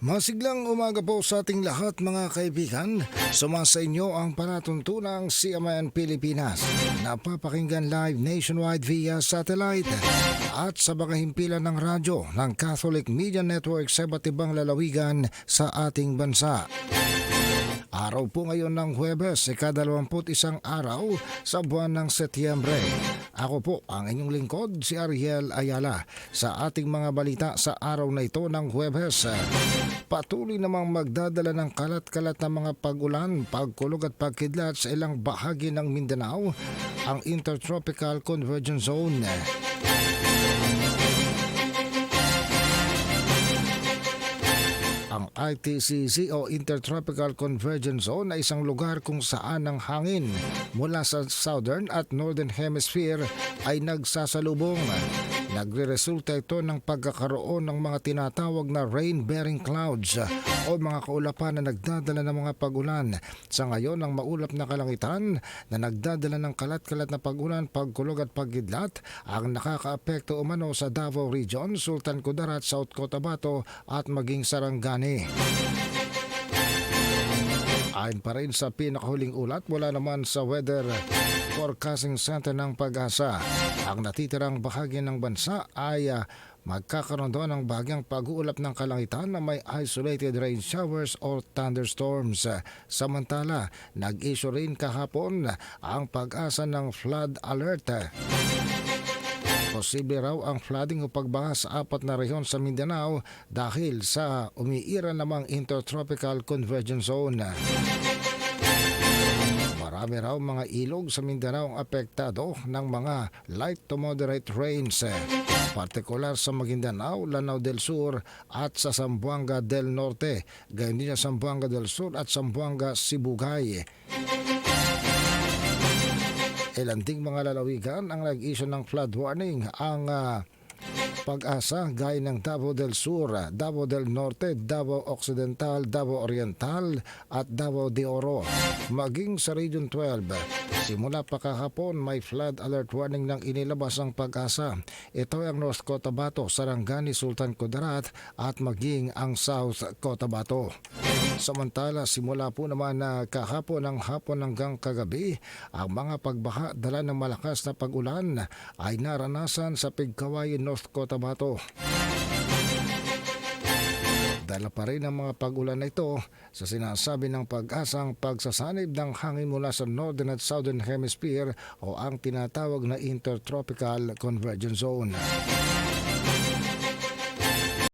Masiglang umaga po sa ating lahat mga kaibigan. Sumasa inyo ang palatuntunang CMN Pilipinas. Napapakinggan live nationwide via satellite at sa mga himpilan ng radyo ng Catholic Media Network sa iba't ibang lalawigan sa ating bansa. Araw po ngayon ng Huwebes, ikadalawamput isang araw sa buwan ng Setyembre. Ako po ang inyong lingkod, si Ariel Ayala. Sa ating mga balita sa araw na ito ng Huwebes, patuloy namang magdadala ng kalat-kalat na mga pag-ulan, pagkulog at pagkidlat sa ilang bahagi ng Mindanao, ang Intertropical Convergence Zone. ITCZ o Intertropical Convergence Zone ay isang lugar kung saan ang hangin mula sa Southern at Northern Hemisphere ay nagsasalubong. Nagre-resulta ito ng pagkakaroon ng mga tinatawag na rain-bearing clouds o mga kaulapan na nagdadala ng mga pagulan. Sa ngayon, ang maulap na kalangitan na nagdadala ng kalat-kalat na pagulan, pagkulog at pagidlat ang nakakaapekto umano sa Davao Region, Sultan Kudarat, South Cotabato at maging Sarangani. Ayon pa rin sa pinakahuling ulat mula naman sa Weather Forecasting Center ng Pag-asa, ang natitirang bahagi ng bansa ay ah, magkakaroon doon ng bagyang pag-uulap ng kalangitan na may isolated rain showers or thunderstorms. Samantala, nag-issue rin kahapon ang pag-asa ng flood alert. Posible raw ang flooding o pagbaha sa apat na rehiyon sa Mindanao dahil sa umiira namang intertropical convergence zone. Marami raw mga ilog sa Mindanao ang apektado ng mga light to moderate rains, partikular sa Maguindanao, Lanao del Sur at sa Zamboanga del Norte, gayon din sa Zamboanga del Sur at Zamboanga Sibugay. Ilan ding mga lalawigan ang nag-issue ng flood warning ang ah, pag-asa gaya ng Davao del Sur, Davao del Norte, Davao Occidental, Davao Oriental at Davao de Oro. Maging sa Region 12, simula pa kahapon may flood alert warning ng inilabas ang pag-asa. Ito ay ang North Cotabato, Sarangani, Sultan Kudarat at maging ang South Cotabato. Samantala, simula po naman na kahapon ng hapon hanggang kagabi, ang mga pagbaha dala ng malakas na pag-ulan ay naranasan sa Pigkawayan, North Cotabato. Dala pa rin ang mga pag-ulan na ito sa sinasabi ng pag-asang pagsasanib ng hangin mula sa Northern at Southern Hemisphere o ang tinatawag na Intertropical Convergence Zone.